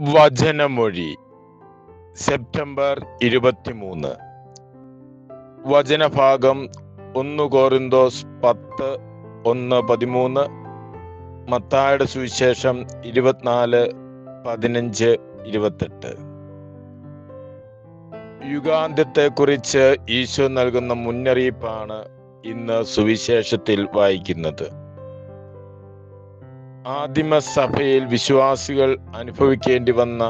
വചനമൊഴി. September ഇരുപത്തിമൂന്ന്. വചനഭാഗം ഒന്ന് കോറിന്തോസ് പത്ത് ഒന്ന് പതിമൂന്ന് മത്തായുടെ സുവിശേഷം ഇരുപത്തിനാല് പതിനഞ്ച് ഇരുപത്തെട്ട്. യുഗാന്ത്യത്തെക്കുറിച്ച് ഈശോ നൽകുന്ന മുന്നറിയിപ്പാണ് ഇന്ന് സുവിശേഷത്തിൽ വായിക്കുന്നത്. ആദിമസഭയിൽ വിശ്വാസികൾ അനുഭവിക്കേണ്ടി വന്ന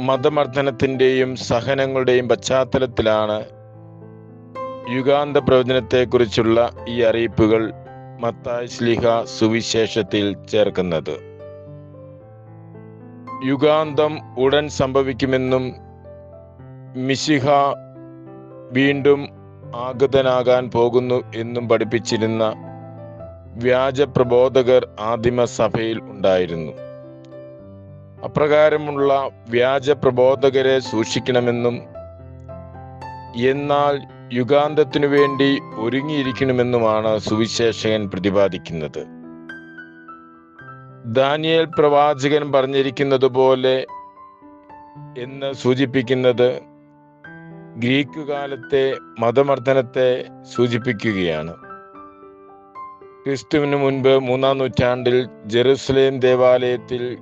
മതമർദ്ദനത്തിന്റെയും സഹനങ്ങളുടെയും പശ്ചാത്തലത്തിലാണ് യുഗാന്ത പ്രവചനത്തെക്കുറിച്ചുള്ള ഈ അറിയിപ്പുകൾ മത്തായ് ശ്ലീഹ സുവിശേഷത്തിൽ ചേർക്കുന്നത്. യുഗാന്തം ഉടൻ സംഭവിക്കുമെന്നും മിശിഹ വീണ്ടും ആഗതനാകാൻ പോകുന്നു എന്നും പഠിപ്പിച്ചിരുന്ന വ്യാജ പ്രബോധകർ ആദിമ സഭയിൽ ഉണ്ടായിരുന്നു. അപ്രകാരമുള്ള വ്യാജ പ്രബോധകരെ സൂക്ഷിക്കണമെന്നും എന്നാൽ യുഗാന്തത്തിനു വേണ്ടി ഒരുങ്ങിയിരിക്കണമെന്നുമാണ് സുവിശേഷകൻ പ്രതിപാദിക്കുന്നത്. ദാനിയേൽ പ്രവാചകൻ പറഞ്ഞിരിക്കുന്നത് പോലെ എന്ന് സൂചിപ്പിക്കുന്നത് ഗ്രീക്ക് കാലത്തെ മതമർദ്ദനത്തെ സൂചിപ്പിക്കുകയാണ്. ക്രിസ്തുവിന് മുൻപ് മൂന്നാം നൂറ്റാണ്ടിൽ ജെറുസലേം ദേവാലയത്തിൽ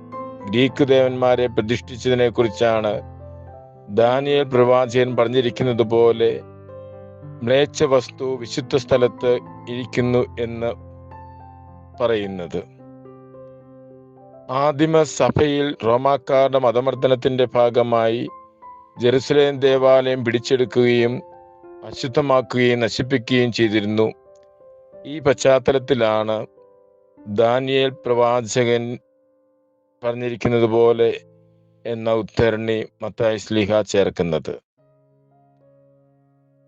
ഗ്രീക്ക് ദേവന്മാരെ പ്രതിഷ്ഠിച്ചതിനെ കുറിച്ചാണ് ദാനിയൽ പ്രവാചകൻ പറഞ്ഞിരിക്കുന്നത് പോലെ മ്ലേച്ഛ വസ്തു വിശുദ്ധ സ്ഥലത്ത് ഇരിക്കുന്നു എന്ന് പറയുന്നത്. ആദിമ സഭയിൽ റോമാക്കാരുടെ മതമർദ്ദനത്തിന്റെ ഭാഗമായി ജെറുസലേം ദേവാലയം പിടിച്ചെടുക്കുകയും അശുദ്ധമാക്കുകയും നശിപ്പിക്കുകയും ചെയ്തിരുന്നു. ഈ പശ്ചാത്തലത്തിലാണ് ദാനിയേൽ പ്രവാചകൻ പറഞ്ഞിരിക്കുന്നത് പോലെ എന്ന ഉദ്ധരണി മത്തായി സ്ലിഹ ചേർക്കുന്നത്.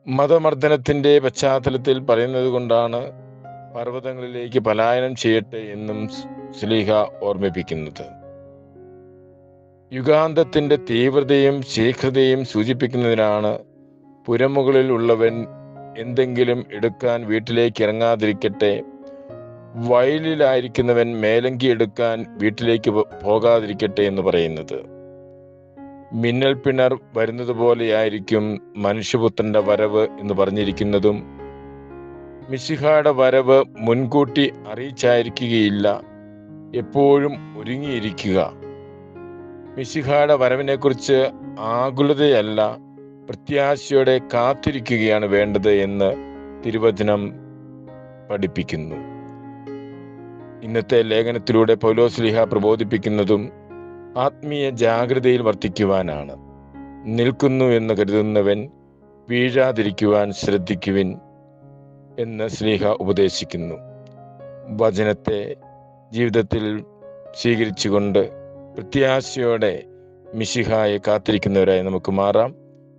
മതമർദ്ദനത്തിന്റെ പശ്ചാത്തലത്തിൽ പറയുന്നത് കൊണ്ടാണ് പർവതങ്ങളിലേക്ക് പലായനം ചെയ്യട്ടെ എന്നും സ്ലീഹ ഓർമ്മിപ്പിക്കുന്നത്. യുഗാന്തത്തിന്റെ തീവ്രതയും ശീഘ്രതയും സൂചിപ്പിക്കുന്നതിനാണ് പുരമുകളിൽ ഉള്ളവൻ എന്തെങ്കിലും എടുക്കാൻ വീട്ടിലേക്ക് ഇറങ്ങാതിരിക്കട്ടെ വയലിലായിരിക്കുന്നവൻ മേലങ്കി എടുക്കാൻ വീട്ടിലേക്ക് പോകാതിരിക്കട്ടെ എന്ന് പറയുന്നത്. മിന്നൽ പിണർ വരുന്നത് പോലെയായിരിക്കും മനുഷ്യപുത്രന്റെ വരവ് എന്ന് പറഞ്ഞിരിക്കുന്നതും. മിശിഹയുടെ വരവ് മുൻകൂട്ടി അറിയിച്ചായിരിക്കുകയില്ല. എപ്പോഴും ഒരുങ്ങിയിരിക്കുക. മിശിഹായുടെ വരവിനെക്കുറിച്ച് ആകുലതയല്ല. പ്രത്യാശയോടെ കാത്തിരിക്കുകയാണ് വേണ്ടത് എന്ന് തിരുവചനം പഠിപ്പിക്കുന്നു. ഇന്നത്തെ ലേഖനത്തിലൂടെ പൗലോസ്ലിഹ പ്രബോധിപ്പിക്കുന്നതും ആത്മീയ ജാഗ്രതയിൽ വർത്തിക്കുവാനാണ്. നിൽക്കുന്നു എന്ന് കരുതുന്നവൻ വീഴാതിരിക്കുവാൻ ശ്രദ്ധിക്കുവിൻ എന്ന് സ്ലീഹ ഉപദേശിക്കുന്നു. വചനത്തെ ജീവിതത്തിൽ സ്വീകരിച്ചുകൊണ്ട് പ്രത്യാശയോടെ മിശിഹായെ കാത്തിരിക്കുന്നവരായി നമുക്ക് മാറാം.